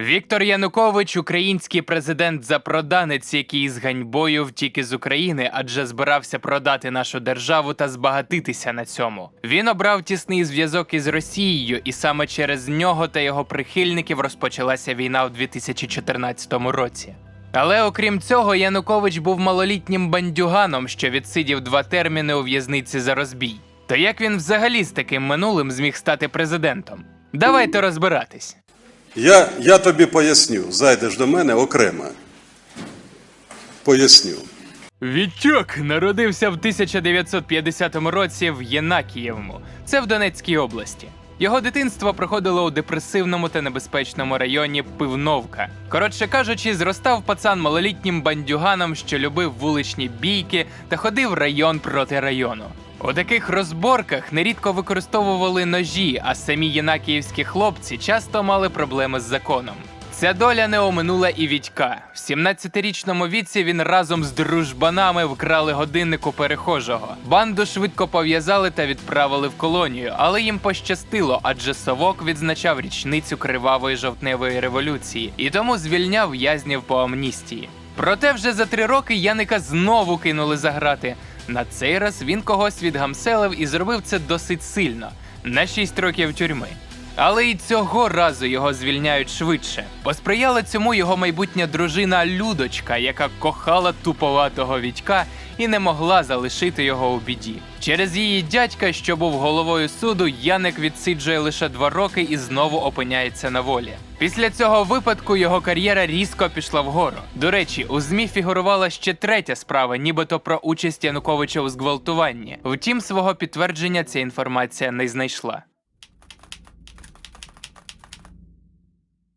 Віктор Янукович, український президент-запроданець, який з ганьбою втік із України, адже збирався продати нашу державу та збагатитися на цьому. Він обрав тісний зв'язок із Росією, і саме через нього та його прихильників розпочалася війна у 2014 році. Але окрім цього, Янукович був малолітнім бандюганом, що відсидів два терміни у в'язниці за розбій. То як він взагалі з таким минулим зміг стати президентом? Давайте розбиратись. Я, я тобі поясню, зайдеш до мене окремо. Поясню. Вітюк народився в 1950 році в Єнакієвому. Це в Донецькій області. Його дитинство проходило у депресивному та небезпечному районі Пивновка. Коротше кажучи, зростав пацан малолітнім бандюганом, що любив вуличні бійки та ходив район проти району. У таких розборках нерідко використовували ножі, а самі єнакіївські хлопці часто мали проблеми з законом. Ця доля не оминула і Вітька. В 17-річному віці він разом з дружбанами вкрали годинник у перехожого. Банду швидко пов'язали та відправили в колонію, але їм пощастило, адже совок відзначав річницю кривавої жовтневої революції і тому звільняв в'язнів по амністії. Проте вже за три роки Яника знову кинули за грати. На цей раз він когось відгамселив і зробив це досить сильно на 6 років тюрми. Але й цього разу його звільняють швидше. Посприяла цьому його майбутня дружина Людочка, яка кохала туповатого Вітька і не могла залишити його у біді. Через її дядька, що був головою суду, Яник відсиджує лише два роки і знову опиняється на волі. Після цього випадку його кар'єра різко пішла вгору. До речі, у змі фігурувала ще третя справа, нібито про участь Януковича у зґвалтуванні. Втім, свого підтвердження ця інформація не знайшла.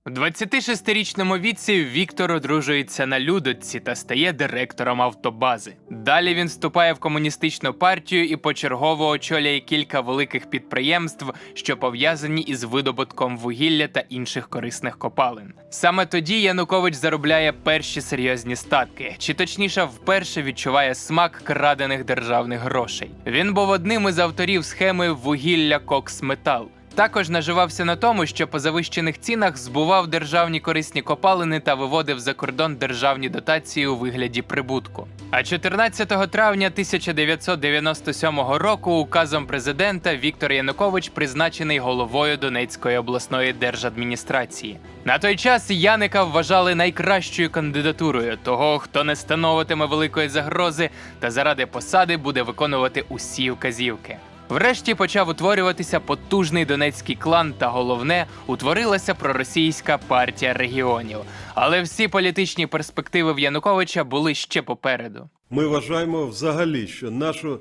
У 26-річному віці Віктор одружується на Людочці та стає директором автобази. Далі він вступає в комуністичну партію і почергово очолює кілька великих підприємств, що пов'язані із видобутком вугілля та інших корисних копалин. Саме тоді Янукович заробляє перші серйозні статки, чи точніше, вперше відчуває смак крадених державних грошей. Він був одним із авторів схеми вугілля Коксметал. Також наживався на тому, що по завищених цінах збував державні корисні копалини та виводив за кордон державні дотації у вигляді прибутку. А 14 травня 1997 року указом президента Віктор Янукович призначений головою Донецької обласної держадміністрації. На той час Яника вважали найкращою кандидатурою того, хто не становитиме великої загрози та заради посади буде виконувати усі вказівки. Врешті почав утворюватися потужний донецький клан, та головне, утворилася проросійська партія регіонів. Але всі політичні перспективи в Януковича були ще попереду. Ми вважаємо взагалі, що нашу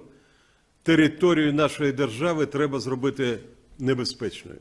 територію нашої держави треба зробити небезпечною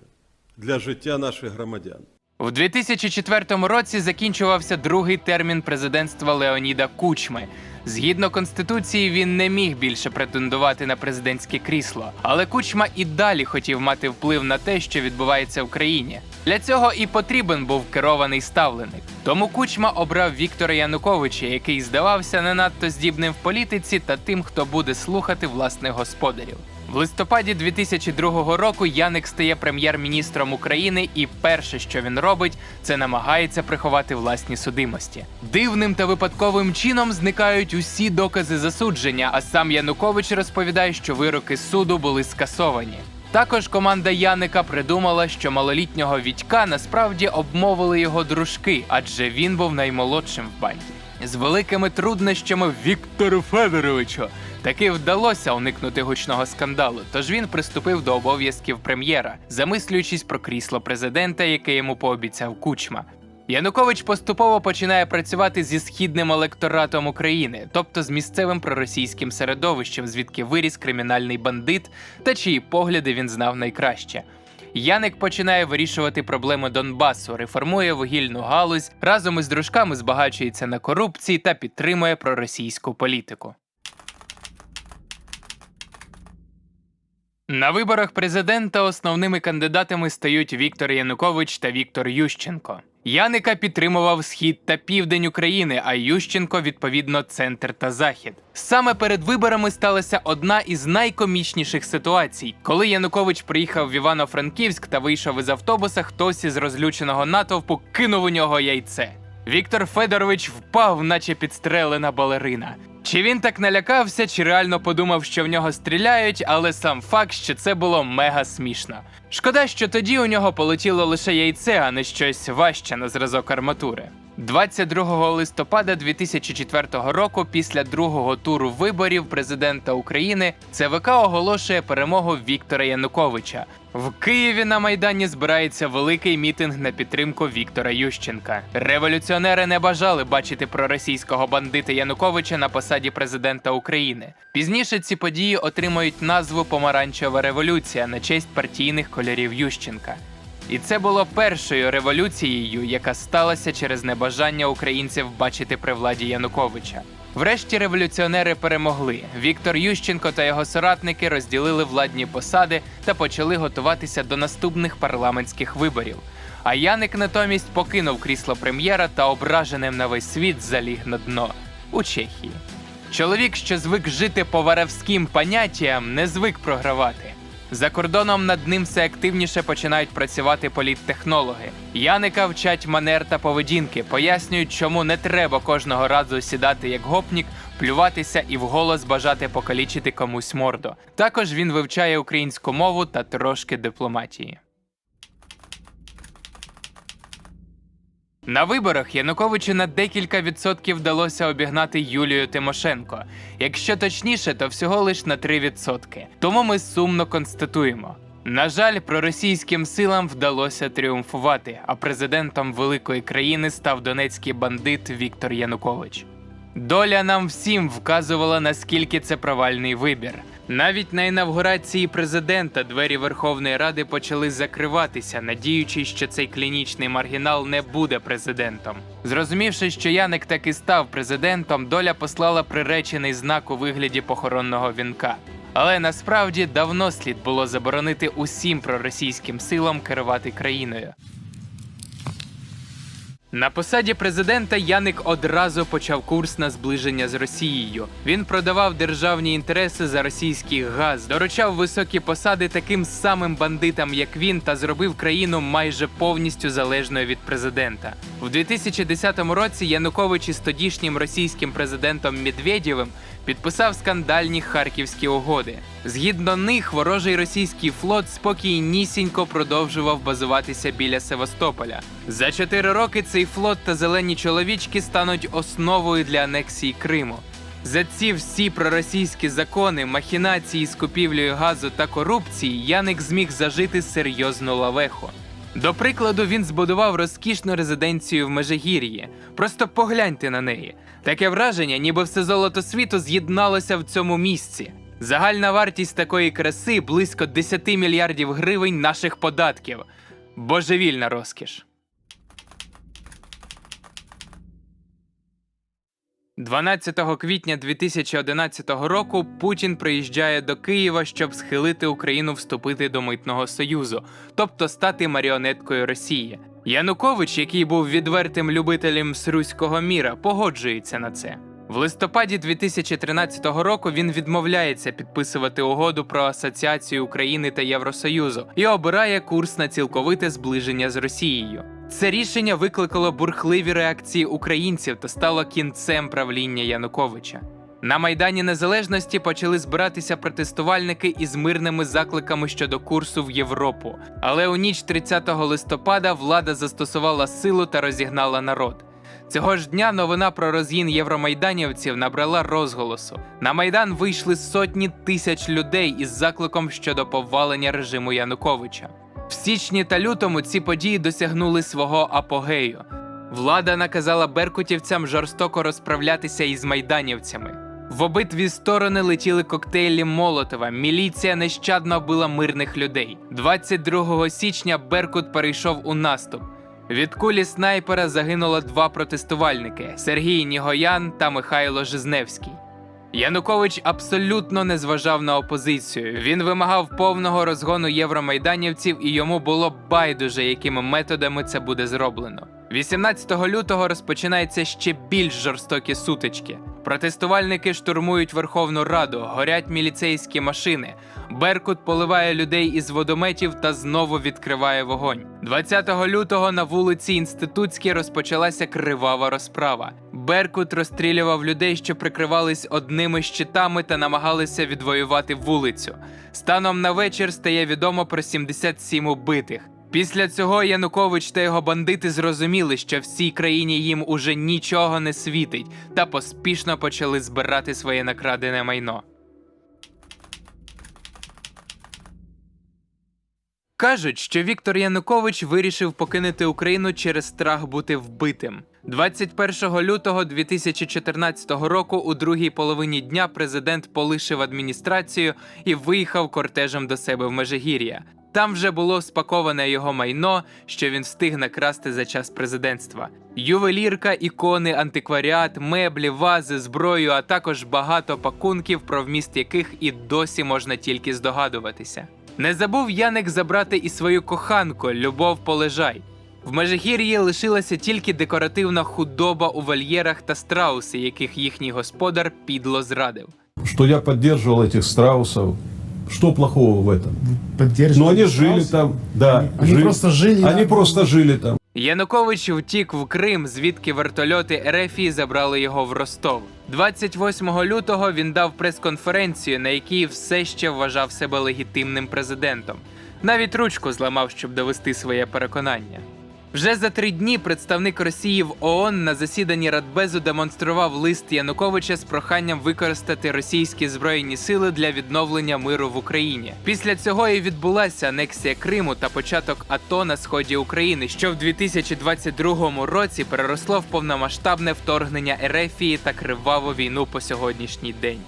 для життя наших громадян. У 2004 році закінчувався другий термін президентства Леоніда Кучми. Згідно конституції, він не міг більше претендувати на президентське крісло, але Кучма і далі хотів мати вплив на те, що відбувається в країні. Для цього і потрібен був керований ставленик. Тому Кучма обрав Віктора Януковича, який здавався не надто здібним в політиці та тим, хто буде слухати власних господарів. В листопаді 2002 року Яник стає прем'єр-міністром України, і перше, що він робить, це намагається приховати власні судимості. Дивним та випадковим чином зникають усі докази засудження. А сам Янукович розповідає, що вироки суду були скасовані. Також команда Яника придумала, що малолітнього Вітька насправді обмовили його дружки, адже він був наймолодшим в банді. З великими труднощами Віктору Федоровичу таки вдалося уникнути гучного скандалу, тож він приступив до обов'язків прем'єра, замислюючись про крісло президента, яке йому пообіцяв Кучма. Янукович поступово починає працювати зі східним електоратом України, тобто з місцевим проросійським середовищем, звідки виріс кримінальний бандит та чиї погляди він знав найкраще. Яник починає вирішувати проблеми Донбасу, реформує вугільну галузь, разом із дружками збагачується на корупції та підтримує проросійську політику. На виборах президента основними кандидатами стають Віктор Янукович та Віктор Ющенко. Яника підтримував схід та південь України, а Ющенко відповідно центр та захід. Саме перед виборами сталася одна із найкомічніших ситуацій, коли Янукович приїхав в Івано-Франківськ та вийшов із автобуса. Хтось із розлюченого натовпу кинув у нього яйце. Віктор Федорович впав, наче підстрелена балерина. Чи він так налякався, чи реально подумав, що в нього стріляють, але сам факт, що це було мега смішно. Шкода, що тоді у нього полетіло лише яйце, а не щось важче на зразок арматури. 22 листопада 2004 року, після другого туру виборів президента України, ЦВК оголошує перемогу Віктора Януковича. В Києві на майдані збирається великий мітинг на підтримку Віктора Ющенка. Революціонери не бажали бачити проросійського бандита Януковича на посаді президента України. Пізніше ці події отримують назву Помаранчева революція на честь партійних кольорів Ющенка. І це було першою революцією, яка сталася через небажання українців бачити при владі Януковича. Врешті революціонери перемогли. Віктор Ющенко та його соратники розділили владні посади та почали готуватися до наступних парламентських виборів. А Яник натомість покинув крісло прем'єра та ображеним на весь світ заліг на дно у Чехії. Чоловік, що звик жити по варевським поняттям, не звик програвати. За кордоном над ним все активніше починають працювати політтехнологи. Яника вчать манер та поведінки, пояснюють, чому не треба кожного разу сідати як гопнік, плюватися і вголос бажати покалічити комусь морду. Також він вивчає українську мову та трошки дипломатії. На виборах Януковичу на декілька відсотків вдалося обігнати Юлію Тимошенко. Якщо точніше, то всього лиш на 3 відсотки. Тому ми сумно констатуємо. На жаль, проросійським силам вдалося тріумфувати, а президентом великої країни став донецький бандит Віктор Янукович. Доля нам всім вказувала, наскільки це провальний вибір. Навіть на інавгурації президента двері Верховної Ради почали закриватися, надіючись, що цей клінічний маргінал не буде президентом. Зрозумівши, що Яник таки став президентом, доля послала приречений знак у вигляді похоронного вінка. Але насправді давно слід було заборонити усім проросійським силам керувати країною. На посаді президента Яник одразу почав курс на зближення з Росією. Він продавав державні інтереси за російський газ, доручав високі посади таким самим бандитам, як він, та зробив країну майже повністю залежною від президента. В 2010 році Янукович із тодішнім російським президентом Медведєвим підписав скандальні харківські угоди. Згідно них, ворожий російський флот спокійнісінько продовжував базуватися біля Севастополя. За чотири роки цей флот та зелені чоловічки стануть основою для анексії Криму. За ці всі проросійські закони, махінації з купівлею газу та корупції Яник зміг зажити серйозну лавеху. До прикладу, він збудував розкішну резиденцію в Межигір'ї. Просто погляньте на неї. Таке враження, ніби все золото світу з'єдналося в цьому місці. Загальна вартість такої краси близько 10 мільярдів гривень наших податків. Божевільна розкіш. 12 квітня 2011 року Путін приїжджає до Києва, щоб схилити Україну вступити до митного союзу, тобто стати маріонеткою Росії. Янукович, який був відвертим любителем сруського міра, погоджується на це. В листопаді 2013 року він відмовляється підписувати угоду про асоціацію України та Євросоюзу і обирає курс на цілковите зближення з Росією. Це рішення викликало бурхливі реакції українців та стало кінцем правління Януковича. На Майдані Незалежності почали збиратися протестувальники із мирними закликами щодо курсу в Європу. Але у ніч 30 листопада влада застосувала силу та розігнала народ. Цього ж дня новина про розгін євромайданівців набрала розголосу. На майдан вийшли сотні тисяч людей із закликом щодо повалення режиму Януковича. В січні та лютому ці події досягнули свого апогею. Влада наказала беркутівцям жорстоко розправлятися із майданівцями. В обидві сторони летіли коктейлі Молотова. Міліція нещадно била мирних людей. 22 січня Беркут перейшов у наступ. Від кулі снайпера загинуло два протестувальники Сергій Нігоян та Михайло Жизневський. Янукович абсолютно не зважав на опозицію. Він вимагав повного розгону євромайданівців, і йому було байдуже, якими методами це буде зроблено. 18 лютого розпочинається ще більш жорстокі сутички. Протестувальники штурмують Верховну Раду, горять міліцейські машини. Беркут поливає людей із водометів та знову відкриває вогонь. 20 лютого на вулиці Інститутській розпочалася кривава розправа. Беркут розстрілював людей, що прикривались одними щитами та намагалися відвоювати вулицю. Станом на вечір стає відомо про 77 убитих. Після цього Янукович та його бандити зрозуміли, що всій країні їм уже нічого не світить, та поспішно почали збирати своє накрадене майно. Кажуть, що Віктор Янукович вирішив покинути Україну через страх бути вбитим. 21 лютого 2014 року, у другій половині дня, президент полишив адміністрацію і виїхав кортежем до себе в Межигір'я. Там вже було спаковане його майно, що він встиг накрасти за час президентства. Ювелірка, ікони, антикваріат, меблі, вази, зброю, а також багато пакунків, про вміст яких і досі можна тільки здогадуватися. Не забув Яник забрати і свою коханку Любов Полежай. В Межигір'ї лишилася тільки декоративна худоба у вольєрах та страуси, яких їхній господар підло зрадив. что я поддерживал этих страусов. Что плохого в этом? поддерживали. Ну, они жили страусы. там, да. Они, они жили. просто жили. Они да. просто жили там. Янукович втік в Крим, звідки вертольоти Ерефії забрали його в Ростов. 28 лютого він дав прес-конференцію, на якій все ще вважав себе легітимним президентом. Навіть ручку зламав, щоб довести своє переконання. Вже за три дні представник Росії в ООН на засіданні Радбезу демонстрував лист Януковича з проханням використати російські збройні сили для відновлення миру в Україні. Після цього і відбулася анексія Криму та початок АТО на сході України, що в 2022 році переросло в повномасштабне вторгнення Ерефії та криваву війну по сьогоднішній день.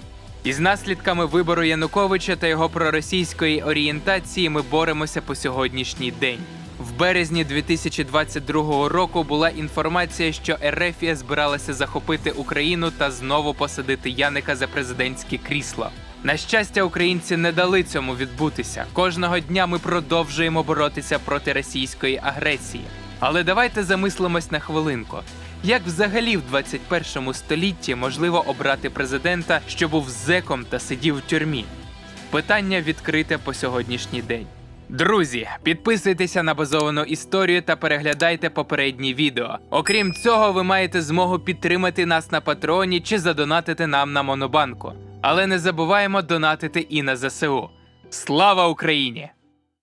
Із наслідками вибору Януковича та його проросійської орієнтації ми боремося по сьогоднішній день. В березні 2022 року була інформація, що Ерефія збиралася захопити Україну та знову посадити Яника за президентське крісло. На щастя, українці не дали цьому відбутися. Кожного дня ми продовжуємо боротися проти російської агресії. Але давайте замислимось на хвилинку. Як взагалі в 21 столітті можливо обрати президента, що був зеком та сидів в тюрмі? Питання відкрите по сьогоднішній день. Друзі, підписуйтеся на базовану історію та переглядайте попередні відео. Окрім цього, ви маєте змогу підтримати нас на патроні чи задонатити нам на Монобанку. Але не забуваємо донатити і на ЗСУ. Слава Україні!